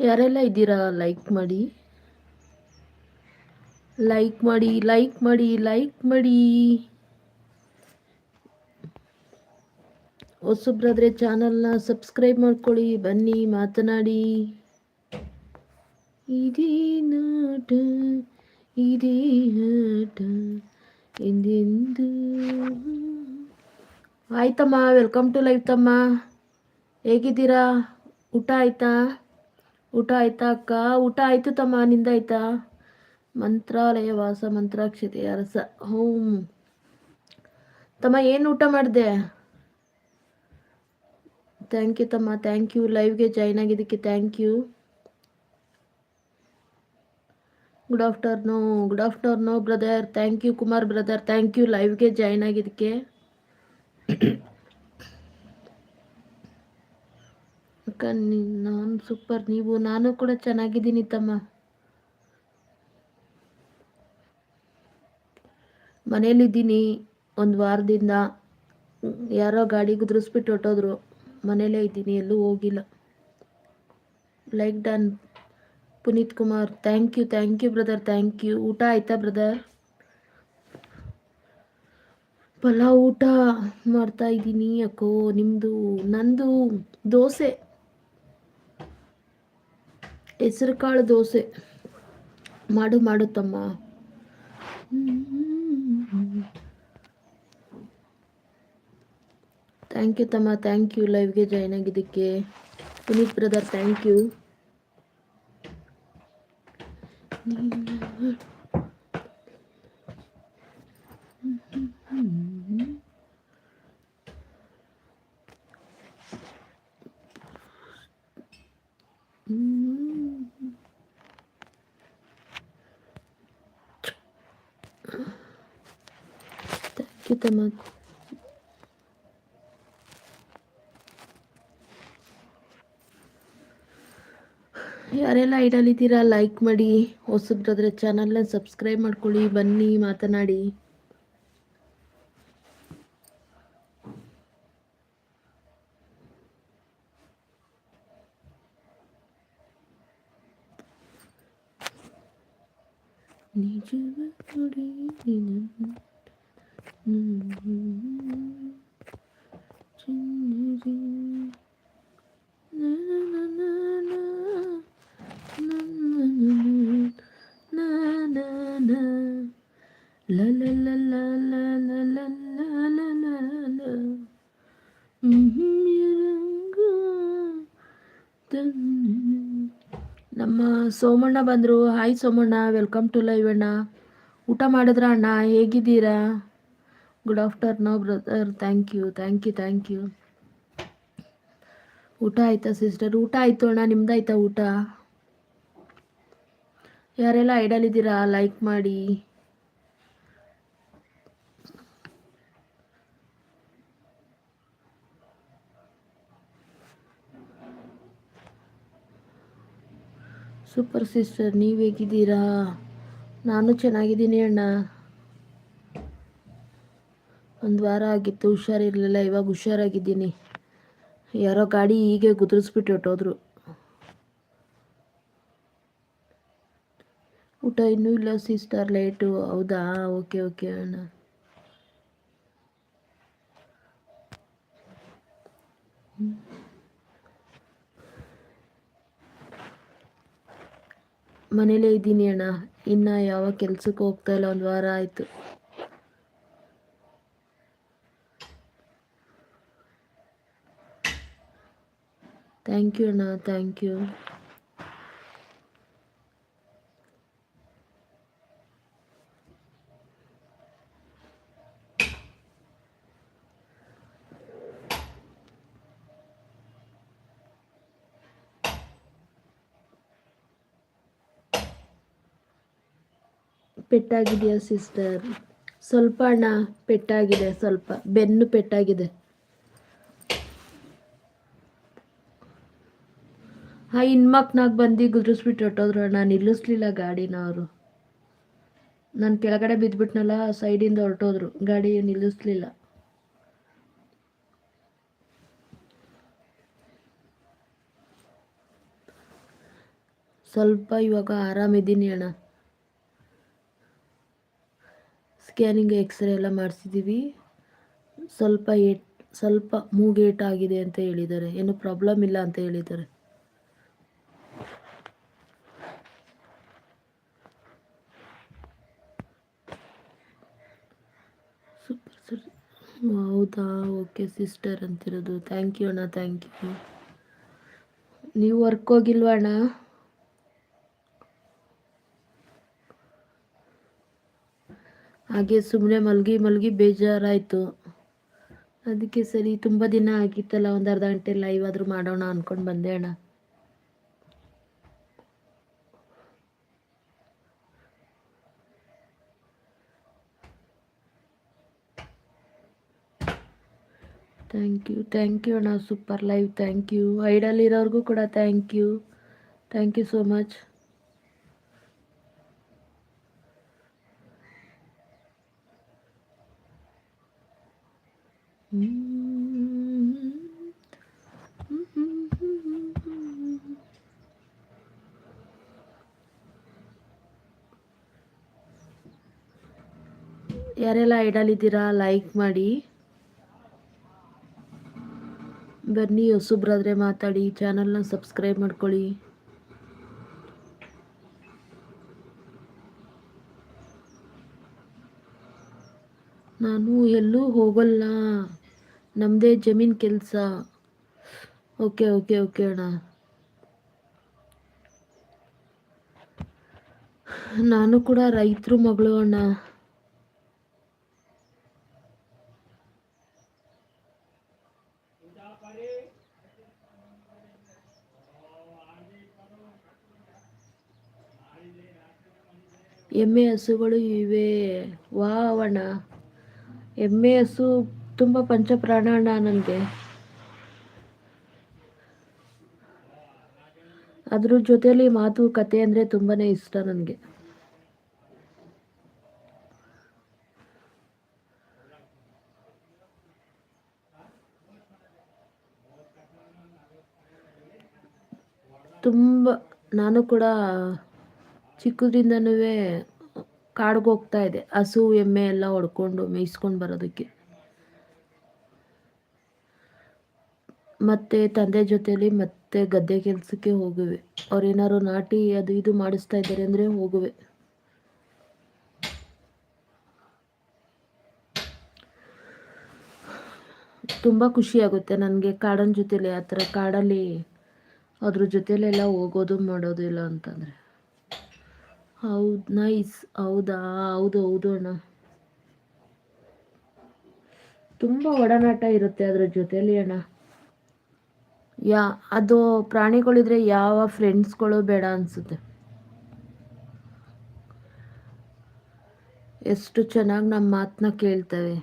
ಯಾರೆಲ್ಲ ಇದ್ದೀರಾ? ಲೈಕ್ ಮಾಡಿ. ಲೈಕ್ ಮಾಡಿ ಲೈಕ್ ಮಾಡಿ ಲೈಕ್ ಮಾಡಿ. ಹೊಸಬ್ರಾದ್ರೆ ಚಾನಲ್ನ ಸಬ್ಸ್ಕ್ರೈಬ್ ಮಾಡ್ಕೊಳ್ಳಿ, ಬನ್ನಿ, ಮಾತನಾಡಿ. ಇದೇ ನಾಟ ಇದೇ ನಾಟ ಎಂದೆಂದು. ಆಯ್ತಮ್ಮ ವೆಲ್ಕಮ್ ಟು ಲೈಫ್ ತಮ್ಮ. ಹೇಗಿದ್ದೀರಾ? ಊಟ ಆಯ್ತಾ? ಊಟ ಆಯ್ತಾ ಅಕ್ಕ? ಊಟ ಆಯ್ತು ತಮ್ಮ ನಿಂದಾಯ್ತಾ ಮಂತ್ರಾಲಯ ವಾಸ, ಮಂತ್ರಾಕ್ಷತೆ, ಅರಸ. ಹ್ಞೂ. ತಮ್ಮ, ಏನು ಊಟ ಮಾಡಿದೆ? ಥ್ಯಾಂಕ್ ಯು ತಮ್ಮ ಥ್ಯಾಂಕ್ ಯು ಲೈವ್ಗೆ ಜಾಯ್ನ್ ಆಗಿದ್ದಕ್ಕೆ thank you good afternoon good afternoon brother thank you Kumar brother thank you ಲೈವ್ಗೆ join ಆಗಿದ್ದಕ್ಕೆ. ಅಕ್ಕ ನಾನು ಸೂಪರ್ ನೀವು, ನಾನು ಕೂಡ ಚೆನ್ನಾಗಿದ್ದೀನಿ ತಮ್ಮ. ಮನೇಲಿದ್ದೀನಿ. ಒಂದು ವಾರದಿಂದ ಯಾರೋ ಗಾಡಿ ಗುದ್ರಿಸ್ಬಿಟ್ಟು ಹೊಟ್ಟೋದ್ರು ಮನೇಲೇ ಇದ್ದೀನಿ, ಎಲ್ಲೂ ಹೋಗಿಲ್ಲ. Like done. Puneeth Kumar thank you thank you brother thank you ಊಟ ಆಯ್ತಾ ಬ್ರದರ್ ಪಲಾವ್ ಊಟ ಮಾಡ್ತಾ ಇದ್ದೀನಿ ಅಕ್ಕೋ ನಿಮ್ಮದು ನಂದು ದೋಸೆ. ಹೆಸರು ಕಾಳು ದೋಸೆ. ಮಾಡು ಮಾಡು ತಮ್ಮ. ಥ್ಯಾಂಕ್ ಯು ತಮ್ಮ ಥ್ಯಾಂಕ್ ಯು ಲೈವ್ಗೆ ಜಾಯ್ನ್ ಆಗಿದ್ದಕ್ಕೆ. ಪುನೀತ್ ಬ್ರದರ್ ಥ್ಯಾಂಕ್ ಯು ತಮ್ಮ ಯಾರೆಲ್ಲ ಐಡಲಿದ್ದೀರಾ ಲೈಕ್ ಮಾಡಿ. ಹೊಸಬ್ರಾದ್ರೆ ಚಾನಲ್ನ ಸಬ್ಸ್ಕ್ರೈಬ್ ಮಾಡ್ಕೊಳ್ಳಿ. ಬನ್ನಿ ಮಾತನಾಡಿ. ನಿಜವ ನಮ್ಮ ಸೋಮಣ್ಣ ಬಂದರು. Hi Somanna welcome to live ಅಣ್ಣ. ಊಟ ಮಾಡಿದ್ರ ಅಣ್ಣ? ಹೇಗಿದ್ದೀರಾ? Good afternoon brother thank you thank you thank you ಊಟ ಆಯ್ತಾ ಸಿಸ್ಟರ್ ಊಟ ಆಯಿತು ಅಣ್ಣ. ನಿಮ್ದಾಯ್ತಾ ಊಟ? ಯಾರೆಲ್ಲ ಐಡಲಿದ್ದೀರಾ ಲೈಕ್ ಮಾಡಿ. ಸೂಪರ್ ಸಿಸ್ಟರ್ ನೀವು ಹೇಗಿದ್ದೀರಾ? ನಾನು ಚೆನ್ನಾಗಿದ್ದೀನಿ ಅಣ್ಣ. ಒಂದು ವಾರ ಆಗಿತ್ತು, ಹುಷಾರಿರಲಿಲ್ಲ, ಇವಾಗ ಹುಷಾರಾಗಿದ್ದೀನಿ. ಯಾರೋ ಗಾಡಿ ಹೀಗೆ ಗುದ್ರಿಸ್ಬಿಟ್ಟು ಹೊಟ್ಟೋದ್ರು ಊಟ ಇನ್ನೂ ಇಲ್ಲ, ಸಿಸ್ಟರ್ ಲೈಟು ಹೌದಾ? ಓಕೆ ಓಕೆ ಅಣ್ಣ. ಮನೇಲೇ ಇದ್ದೀನಿ ಅಣ್ಣ. ಇನ್ನು ಯಾವ ಕೆಲಸಕ್ಕೆ ಹೋಗ್ತಾ ಇಲ್ಲ, ಒಂದು ವಾರ ಆಯಿತು. ಥ್ಯಾಂಕ್ ಯು ಅಣ್ಣ ಥ್ಯಾಂಕ್ ಯು ಪೆಟ್ಟಾಗಿದೆಯಾ ಸಿಸ್ಟರ್ ಸ್ವಲ್ಪ ಅಣ್ಣ ಪೆಟ್ಟಾಗಿದೆ ಸ್ವಲ್ಪ ಬೆನ್ನು ಪೆಟ್ಟಾಗಿದೆ ಹಾಂ ಇನ್ಮಕ್ನಾಗ ಬಂದು ಗುದ್ರಿಸ್ಬಿಟ್ಟು ಹೊಟ್ಟೋದ್ರು ನಾನು ನಿಲ್ಲಿಸ್ಲಿಲ್ಲ ಗಾಡಿನ ಅವರು. ನಾನು ಕೆಳಗಡೆ ಬಿದ್ದುಬಿಟ್ನಲ್ಲ ಸೈಡಿಂದ ಹೊರಟೋದ್ರು. ಗಾಡಿ ನಿಲ್ಲಿಸ್ಲಿಲ್ಲ ಸ್ವಲ್ಪ ಇವಾಗ ಆರಾಮಿದ್ದೀನಿ ಅಣ್ಣ. ಸ್ಕ್ಯಾನಿಂಗ್ ಎಕ್ಸ್ರೇ ಎಲ್ಲ ಮಾಡಿಸಿದ್ದೀವಿ ಸ್ವಲ್ಪ ಏಟ್, ಸ್ವಲ್ಪ ಮೂಗೇಟ್ ಆಗಿದೆ ಅಂತ ಹೇಳಿದ್ದಾರೆ. ಏನು ಪ್ರಾಬ್ಲಮ್ ಇಲ್ಲ ಅಂತ ಹೇಳಿದ್ದಾರೆ ಸೂಪರ್ ಸರ್ ಹೌದಾ? ಓಕೆ ಸಿಸ್ಟರ್ ಅಂತಿರೋದು. ಥ್ಯಾಂಕ್ ಯು ಅಣ್ಣ ಥ್ಯಾಂಕ್ ಯು ನೀವು ವರ್ಕ್ ಹೋಗಿಲ್ವಾ ಅಣ್ಣ? ಹಾಗೆ ಸುಮ್ಮನೆ ಮಲಗಿ ಮಲಗಿ ಬೇಜಾರಾಯಿತು. ಅದಕ್ಕೆ ಸರಿ, ತುಂಬ ದಿನ ಆಗಿತ್ತಲ್ಲ, ಒಂದು ಅರ್ಧ ಗಂಟೆ ಲೈವ್ ಆದರೂ ಮಾಡೋಣ ಅಂದ್ಕೊಂಡು ಬಂದೆ ಅಣ್ಣ. ಥ್ಯಾಂಕ್ ಯು ಥ್ಯಾಂಕ್ ಯು ಅಣ್ಣ super live thank you idle ಇರೋರಿಗೂ ಕೂಡ thank you thank you so much ಯಾರೆಲ್ಲ ಐಡಲ್ ಇದ್ದೀರಾ ಲೈಕ್ ಮಾಡಿ. ಬನ್ನಿ ಹೊಸಬ್ರಾದ್ರೆ ಮಾತಾಡಿ. ಚಾನಲ್ನ ಸಬ್ಸ್ಕ್ರೈಬ್ ಮಾಡ್ಕೊಳ್ಳಿ. ನಾನು ಎಲ್ಲೂ ಹೋಗಲ್ಲ. ನಮ್ಮದೇ ಜಮೀನು ಕೆಲಸ. ಓಕೆ ಓಕೆ ಓಕೆ ಅಣ್ಣ. ನಾನು ಕೂಡ ರೈತರು ಮಗಳು ಅಣ್ಣ. ಎಮ್ಮೆ ಹಸುಗಳು ಇವೆ. ವಾವಣ. ಎಮ್ಮೆ ಹಸು ತುಂಬ ಪಂಚಪ್ರಾಣ ನನಗೆ ಅದ್ರ ಜೊತೆಯಲ್ಲಿ ಮಾತು, ಕತೆ ಅಂದರೆ ತುಂಬಾ ಇಷ್ಟ ನನಗೆ ತುಂಬ, ನಾನು ಕೂಡ ಚಿಕ್ಕದ್ರಿಂದನೂ ಕಾಡ್ಗೆ ಹೋಗ್ತಾ ಇದೆ. ಹಸು, ಎಮ್ಮೆ ಎಲ್ಲ ಹೊಡ್ಕೊಂಡು ಮೇಯಿಸ್ಕೊಂಡು ಬರೋದಕ್ಕೆ. ಮತ್ತು ತಂದೆ ಜೊತೆಯಲ್ಲಿ ಮತ್ತೆ ಗದ್ದೆ ಕೆಲಸಕ್ಕೆ ಹೋಗುವೆ. ಅವ್ರೇನಾರು ನಾಟಿ ಅದು ಇದು ಮಾಡಿಸ್ತಾ ಇದ್ದಾರೆ ಅಂದರೆ ಹೋಗುವೆ. ತುಂಬ ಖುಷಿಯಾಗುತ್ತೆ ನನಗೆ ಕಾಡನ ಜೊತೆಲಿ, ಆ ಥರ ಕಾಡಲ್ಲಿ ಅದ್ರ ಜೊತೆಲೆಲ್ಲ ಹೋಗೋದು ಮಾಡೋದು ಇಲ್ಲ ಅಂತಂದರೆ. ಹೌದು, ನೈಸ್. ಹೌದಾ? ಹೌದು ಹೌದು ಅಣ್ಣ. ತುಂಬ ಒಡನಾಟ ಇರುತ್ತೆ ಅದ್ರ ಜೊತೆಯಲ್ಲಿ ಅಣ್ಣ. ಯಾ, ಅದು ಪ್ರಾಣಿಗಳಿದ್ರೆ ಯಾವ ಫ್ರೆಂಡ್ಸ್ಗಳು ಬೇಡ ಅನಿಸುತ್ತೆ. ಎಷ್ಟು ಚೆನ್ನಾಗಿ ನಮ್ಮ ಮಾತನ್ನ ಕೇಳ್ತವೆ.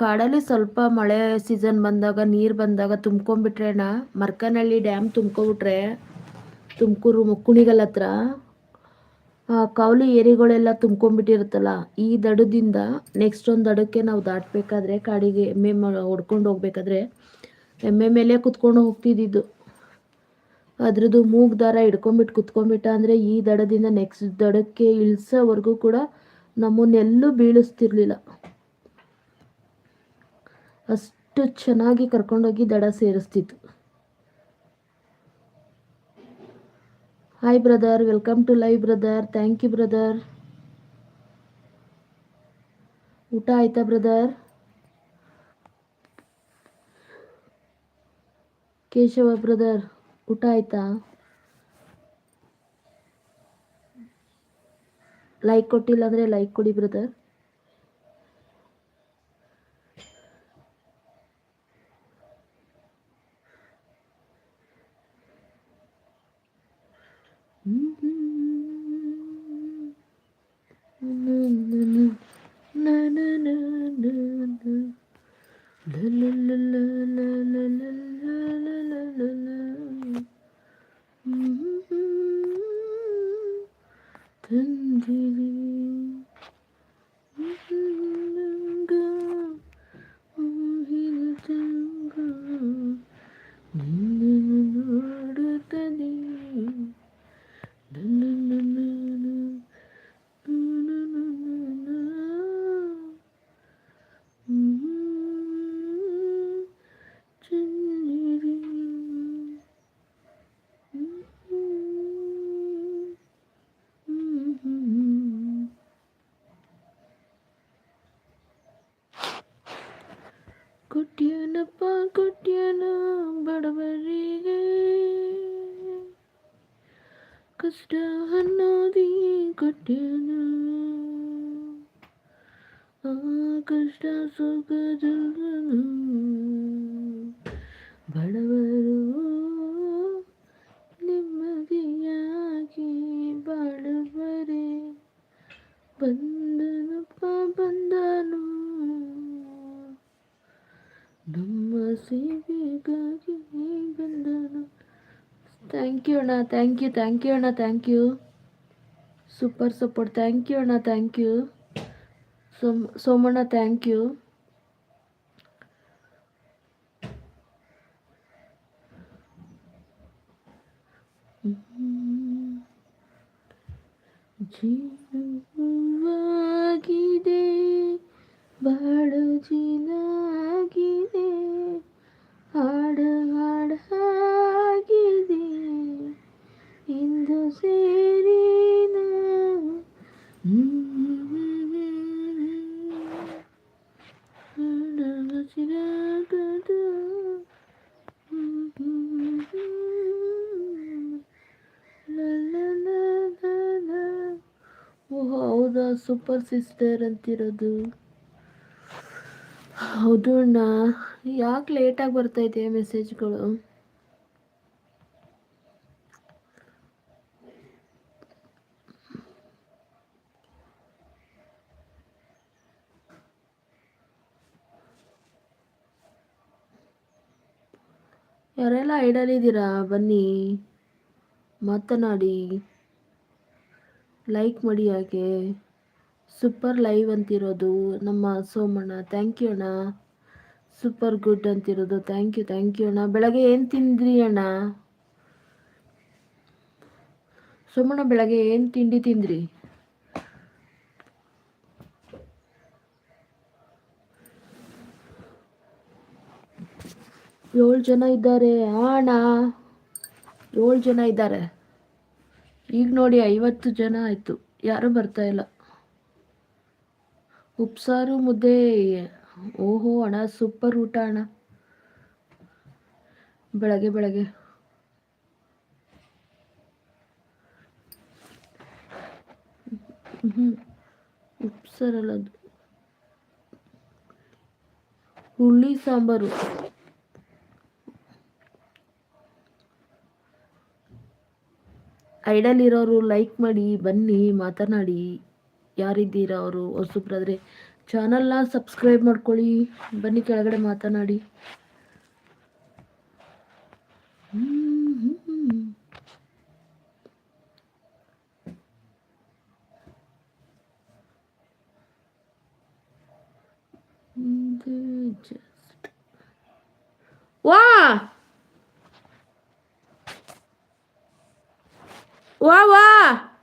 ಕಾಡಲ್ಲಿ ಸ್ವಲ್ಪ ಮಳೆ ಸೀಸನ್ ಬಂದಾಗ, ನೀರು ಬಂದಾಗ ತುಂಬ್ಕೊಂಬಿಟ್ರೆ ಅಣ್ಣ ಮರ್ಕನಹಳ್ಳಿ ಡ್ಯಾಮ್ ತುಂಬ್ಕೊಬಿಟ್ರೆ ತುಮಕೂರು ಮುಕ್ಕುಣಿಗಲ್ ಹತ್ರ ಕೌಲಿ ಏರಿಗಳೆಲ್ಲ ತುಂಬ್ಕೊಂಡ್ಬಿಟ್ಟಿರುತ್ತಲ್ಲ, ಈ ದಡದಿಂದ ನೆಕ್ಸ್ಟ್ ಒಂದು ದಡಕ್ಕೆ ನಾವು ದಾಟಬೇಕಾದ್ರೆ, ಕಾಡಿಗೆ ಎಮ್ಮೆ ಹೊಡ್ಕೊಂಡು ಹೋಗ್ಬೇಕಾದ್ರೆ ಎಮ್ಮೆ ಮೇಲೆ ಕುತ್ಕೊಂಡು ಹೋಗ್ತಿದ್ದಿದ್ದು. ಅದ್ರದ್ದು ಮೂಗ್ ದಾರ ಹಿಡ್ಕೊಂಬಿಟ್ಟು ಕುತ್ಕೊಂಡ್ಬಿಟ್ಟ ಅಂದರೆ ಈ ದಡದಿಂದ ನೆಕ್ಸ್ಟ್ ದಡಕ್ಕೆ ಇಳಿಸೋವರೆಗೂ ಕೂಡ ನಮ್ಮನ್ನೆಲ್ಲೂ ಬೀಳಿಸ್ತಿರ್ಲಿಲ್ಲ. ಅಷ್ಟು ಚೆನ್ನಾಗಿ ಕರ್ಕೊಂಡೋಗಿ ದಡ ಸೇರಿಸ್ತಿತ್ತು. Hi brother welcome to live brother thank you brother ಊಟ ಆಯ್ತಾ ಬ್ರದರ್ ಕೇಶವ ಬ್ರದರ್ ಊಟ ಆಯ್ತಾ? ಲೈಕ್ ಕೊಟ್ಟಿಲ್ಲ ಅಂದರೆ ಲೈಕ್ ಕೊಡಿ brother thank you thank you ಅಣ್ಣ thank you super support thank you ಅಣ್ಣ thank you Som Somanna thank you ಜೀವಾಗಿದೆ ಬಾಳು ಜೀನಾಗಿದೆ. ಹಾಡು ಹಾಡಾಗಿದೆ ಇಂದು ಸೇರಿ ನಾವು ಹಾಡಲು ಚಿರಾಗದು. ಲ ಲ ಲ ಲ ಲ. ಓ, ಹೌದಾ ಸೂಪರ್ ಸಿಸ್ಟರ್ ಅಂತಿರೋದು ಹೌದು ಅಣ್ಣ, ಯಾಕೆ ಲೇಟಾಗಿ ಬರ್ತೈತೆ ಮೆಸೇಜ್ಗಳು ಯಾರೆಲ್ಲ ಐಡಲಿದ್ದೀರಾ ಬನ್ನಿ. ಮಾತನಾಡಿ. ಲೈಕ್ ಮಾಡಿ ಯಾಕೆ ಸೂಪರ್ ಲೈವ್ ಅಂತಿರೋದು ನಮ್ಮ ಸೋಮಣ್ಣ. ಥ್ಯಾಂಕ್ ಯು ಅಣ್ಣ. ಸೂಪರ್ ಗುಡ್ ಅಂತಿರೋದು. ಥ್ಯಾಂಕ್ ಯು ಥ್ಯಾಂಕ್ ಯು ಅಣ್ಣ. ಬೆಳಗ್ಗೆ ಏನು ತಿಂದ್ರಿ ಅಣ್ಣ? ಸೋಮಣ್ಣ, ಬೆಳಗ್ಗೆ ಏನು ತಿಂಡಿ ತಿಂದ್ರಿ? ಏಳು ಜನ ಇದ್ದಾರೆ. ಅಣ್ಣ, ಏಳು ಜನ ಇದ್ದಾರೆ. ಈಗ ನೋಡಿ ಐವತ್ತು ಜನ ಆಯಿತು. ಯಾರೂ ಬರ್ತಾ ಇಲ್ಲ. ಉಪ್ಸಾರು ಮುದ್ದೆ. ಓಹೋ, ಅಣ್ಣ ಸೂಪರ್ ಊಟ, ಅಣ್ಣ. ಬೆಳಗ್ಗೆ ಬೆಳಗ್ಗೆ. ಹ್ಞೂ ಉಪ್ಸಾರಲ್ಲ ಅದು ಹುಳಿ ಸಾಂಬಾರು. ಐಡಲ್ ಇರೋರು ಲೈಕ್ ಮಾಡಿ ಬನ್ನಿ ಮಾತನಾಡಿ ಯಾರಿದ್ದೀರಾ ಅವರು ಹೊಸಬ್ರಾದರೆ ಚಾನಲ್ನ ಸಬ್ಸ್ಕ್ರೈಬ್ ಮಾಡ್ಕೊಳ್ಳಿ ಬನ್ನಿ ಕೆಳಗಡೆ ಮಾತನಾಡಿ ವಾ ವಾ ವಾ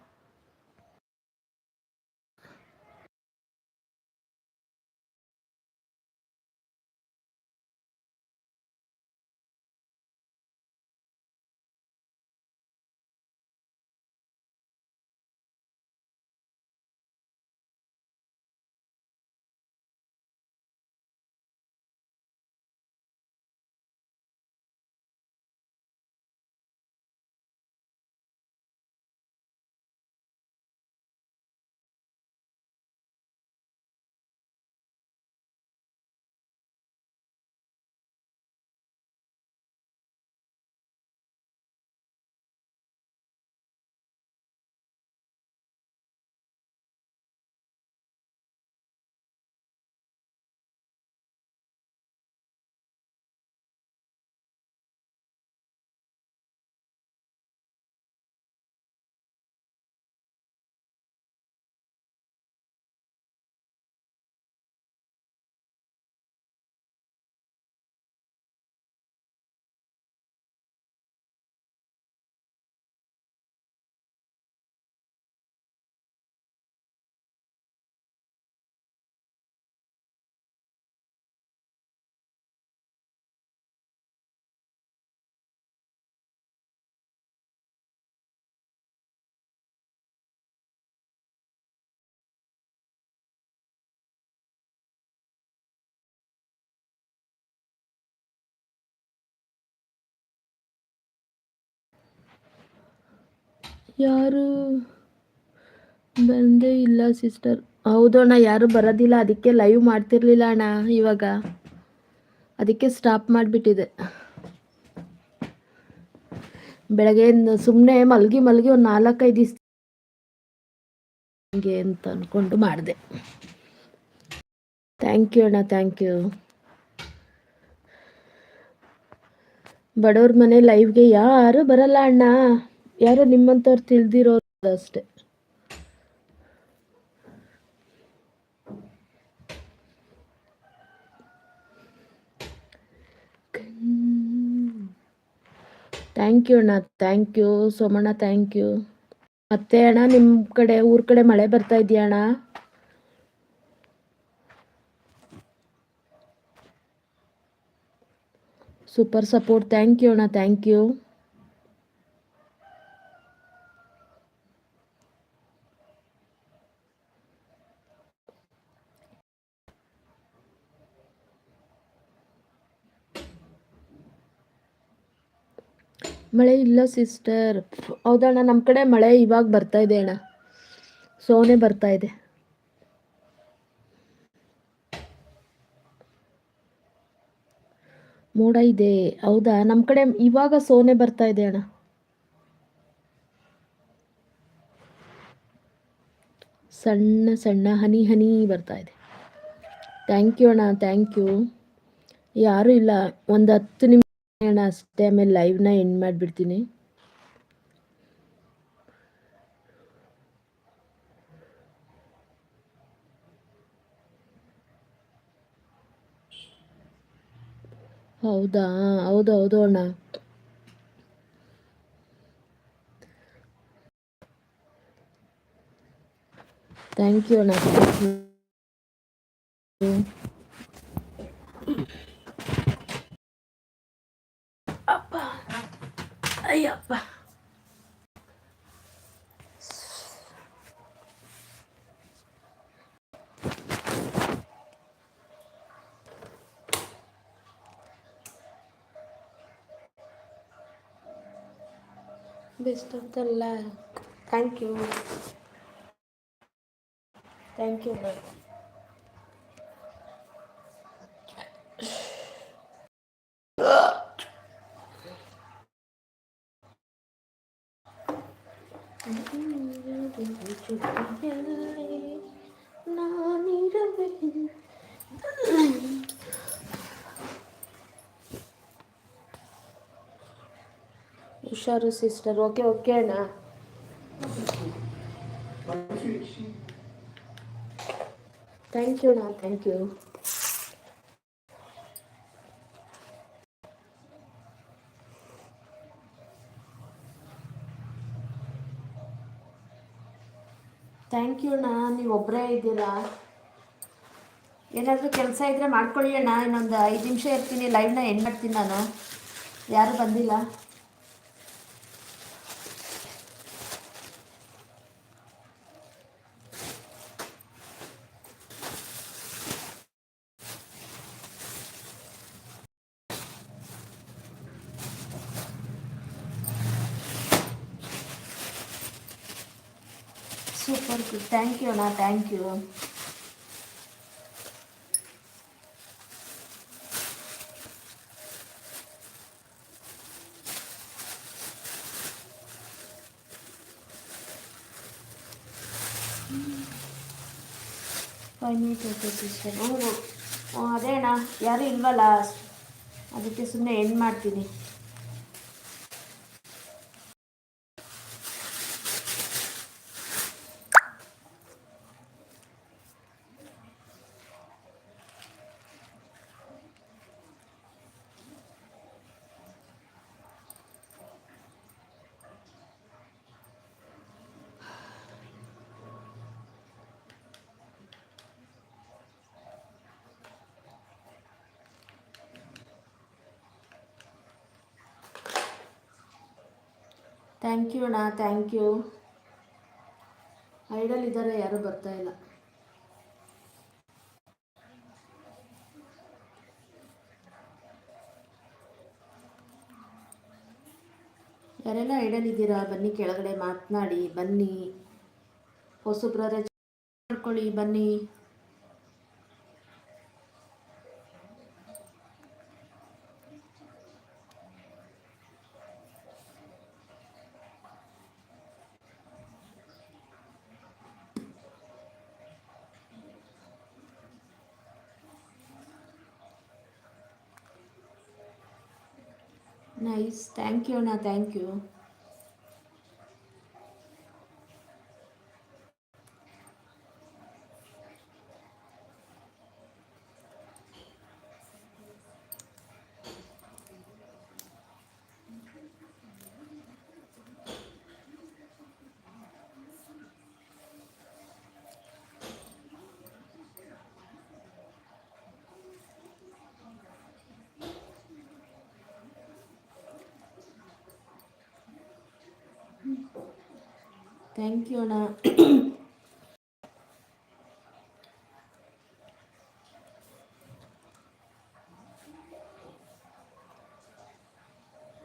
ಯಾರು? ಬಂದೇ ಇಲ್ಲ ಸಿಸ್ಟರ್ ಹೌದು ಅಣ್ಣ ಯಾರು ಬರೋದಿಲ್ಲ. ಅದಕ್ಕೆ ಲೈವ್ ಮಾಡ್ತಿರ್ಲಿಲ್ಲ ಅಣ್ಣ ಇವಾಗ. ಅದಕ್ಕೆ ಸ್ಟಾಪ್ ಮಾಡಿಬಿಟ್ಟಿದೆ. ಬೆಳಗ್ಗೆ ಸುಮ್ಮನೆ ಮಲಗಿ ಮಲಗಿ ಒಂದು ನಾಲ್ಕೈದು ದಿವಸ ಹಂಗೆ ಅಂತ ಅಂದ್ಕೊಂಡು ಮಾಡಿದೆ. ಥ್ಯಾಂಕ್ ಯು ಅಣ್ಣ ಥ್ಯಾಂಕ್ ಯು ಬಡವ್ರ ಮನೆ ಲೈವ್ಗೆ ಯಾರು ಬರಲ್ಲ ಅಣ್ಣ. ಯಾರೋ ನಿಮ್ಮಂತವ್ರು ತಿಳಿದಿರೋರು ಅಷ್ಟೇ. ಥ್ಯಾಂಕ್ ಯು ಅಣ್ಣ thank you Somanna thank you ಮತ್ತೆ ಅಣ್ಣ ನಿಮ್ಮ ಕಡೆ, ಊರ ಕಡೆ ಮಳೆ ಬರ್ತಾ ಇದೆಯಾ ಅಣ್ಣ? ಸೂಪರ್ ಸಪೋರ್ಟ್ ಥ್ಯಾಂಕ್ ಯು ಅಣ್ಣ ಥ್ಯಾಂಕ್ ಯು ಮಳೆ ಇಲ್ಲ ಸಿಸ್ಟರ್ ಹೌದಣ್ಣ ನಮ್ಮ ಕಡೆ ಮಳೆ ಇವಾಗ ಬರ್ತಾ ಇದೆ ಅಣ್ಣ. ಸೋನೆ ಬರ್ತಾ ಇದೆ. ಮೋಡ ಇದೆ. ಹೌದಾ? ನಮ್ಮ ಕಡೆ ಇವಾಗ ಸೋನೆ ಬರ್ತಾ ಇದೆ ಅಣ್ಣ. ಸಣ್ಣ ಸಣ್ಣ ಹನಿ ಹನಿ ಬರ್ತಾ ಇದೆ. ಥ್ಯಾಂಕ್ ಯು ಅಣ್ಣ ಥ್ಯಾಂಕ್ ಯು ಯಾರೂ ಇಲ್ಲ. ಒಂದು ಹತ್ತು ನಿಮಿಷ ಅಣ್ಣ ಅಷ್ಟೇ ಆಮೇಲೆ ಲೈವ್ನ ಎಂಡ್ ಮಾಡಿಬಿಡ್ತೀನಿ. ಹೌದಾ? ಹೌದು ಹೌದು ಅಣ್ಣ. ಥ್ಯಾಂಕ್ ಯು ಅಣ್ಣ. Ayyappa best of the luck thank you thank you ma'am ಹುಷಾರು ಸಿಸ್ಟರ್ ಓಕೆ ಓಕೆ ಅಣ್ಣ ಥ್ಯಾಂಕ್ ಯು ಅಣ್ಣ ಥ್ಯಾಂಕ್ ಯು ಥ್ಯಾಂಕ್ ಯು ಅಣ್ಣ, ನೀವು ಒಬ್ಬರೇ ಇದ್ದೀರಾ? ಏನಾದರೂ ಕೆಲಸ ಇದ್ದರೆ ಮಾಡ್ಕೊಳ್ಳಿ ಅಣ್ಣ, ಇನ್ನೊಂದು ಐದು ನಿಮಿಷ ಇರ್ತೀನಿ ಲೈವ್ನ ಎಂಡ್ ಮಾಡ್ತೀನಿ ನಾನು. ಯಾರೂ ಬಂದಿಲ್ಲ? ಸೂಪರ್ ಥ್ಯಾಂಕ್ ಯು ಅಣ್ಣ ಥ್ಯಾಂಕ್ ಯು ಫೈವ್ ಅದೇ ಅಣ್ಣ, ಯಾರು ಇಲ್ವಲ್ಲ? ಅದಕ್ಕೆ ಸುಮ್ಮನೆ ಎಂಡ್ ಮಾಡ್ತೀನಿ. ಥ್ಯಾಂಕ್ ಯು ಅಣ್ಣ ಥ್ಯಾಂಕ್ ಯು ಐಡಲ್ ಇದ್ದಾರೆ ಯಾರೂ ಬರ್ತಾ ಇಲ್ಲ. ಯಾರೆಲ್ಲ ಐಡಲ್ ಇದ್ದೀರಾ, ಬನ್ನಿ ಕೆಳಗಡೆ ಮಾತನಾಡಿ, ಬನ್ನಿ. ಹೊಸಬ್ರಾದ್ರೆ ಮಾಡ್ಕೊಳ್ಳಿ ಬನ್ನಿ. ನೈಸ್ ಥ್ಯಾಂಕ್ ಯು ಅಣ್ಣ ಥ್ಯಾಂಕ್ ಯು ಥ್ಯಾಂಕ್ ಯು ಅಣ್ಣ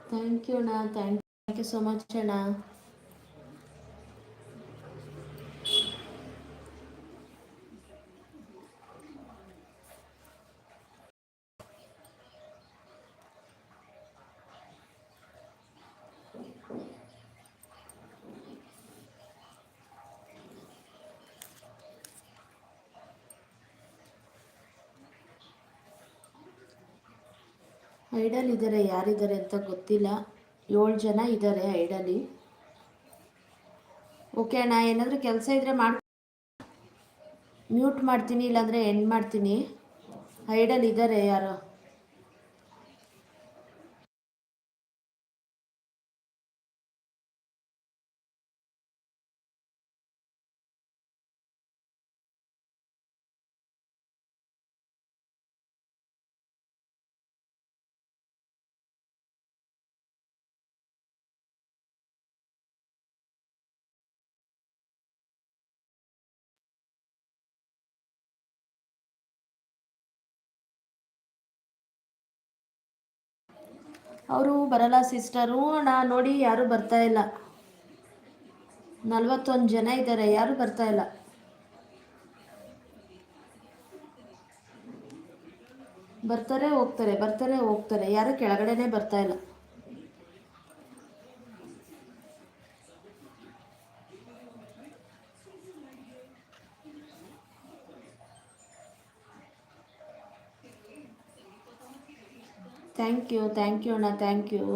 ಥ್ಯಾಂಕ್ ಯು ಅಣ್ಣ ಥ್ಯಾಂಕ್ ಥ್ಯಾಂಕ್ ಯು ಐಡಲ್ ಇದ್ದಾರೆ ಯಾರಿದ್ದಾರೆ ಅಂತ ಗೊತ್ತಿಲ್ಲ. ಏಳು ಜನ ಇದ್ದಾರೆ ಐಡಲಿ. ಓಕೆ ಅಣ್ಣ, ಏನಾದರೂ ಕೆಲಸ ಇದ್ದರೆ ಮಾಡಿ ಮ್ಯೂಟ್ ಮಾಡ್ತೀನಿ, ಇಲ್ಲಾಂದರೆ ಎಂಡ್ ಮಾಡ್ತೀನಿ. ಐಡಲ್ ಇದ್ದಾರೆ ಯಾರೋ? ಅವರು ಬರಲ್ಲ, ಸಿಸ್ಟರು. ನಾ ನೋಡಿ ಯಾರು ಬರ್ತಾ ಇಲ್ಲ. ನಲ್ವತ್ತೊಂದು ಜನ ಇದ್ದಾರೆ, ಯಾರು ಬರ್ತಾ ಇಲ್ಲ. ಬರ್ತಾರೆ, ಹೋಗ್ತಾರೆ ಬರ್ತಾರೆ, ಹೋಗ್ತಾರೆ. ಯಾರು ಕೆಳಗಡೆನೆ ಬರ್ತಾ ಇಲ್ಲ. ಥ್ಯಾಂಕ್ ಯು ಥ್ಯಾಂಕ್ ಯು ಅಣ್ಣ ಥ್ಯಾಂಕ್ ಯು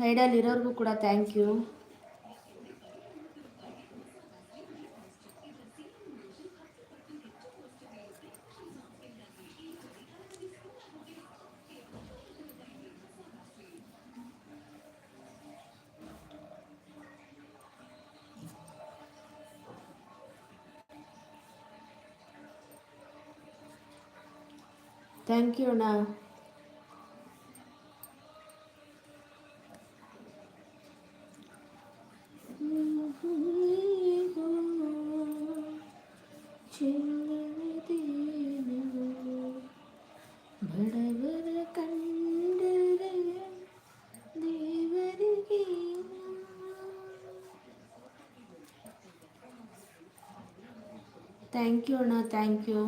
ಹೈಡಲ್ಲಿ ಇರೋರಿಗೂ ಕೂಡ ಥ್ಯಾಂಕ್ ಯು ಥ್ಯಾಂಕ್ ಯು ಅಣ್ಣ. ಥ್ಯಾಂಕ್ ಯು ಅಣ್ಣ ಥ್ಯಾಂಕ್ ಯು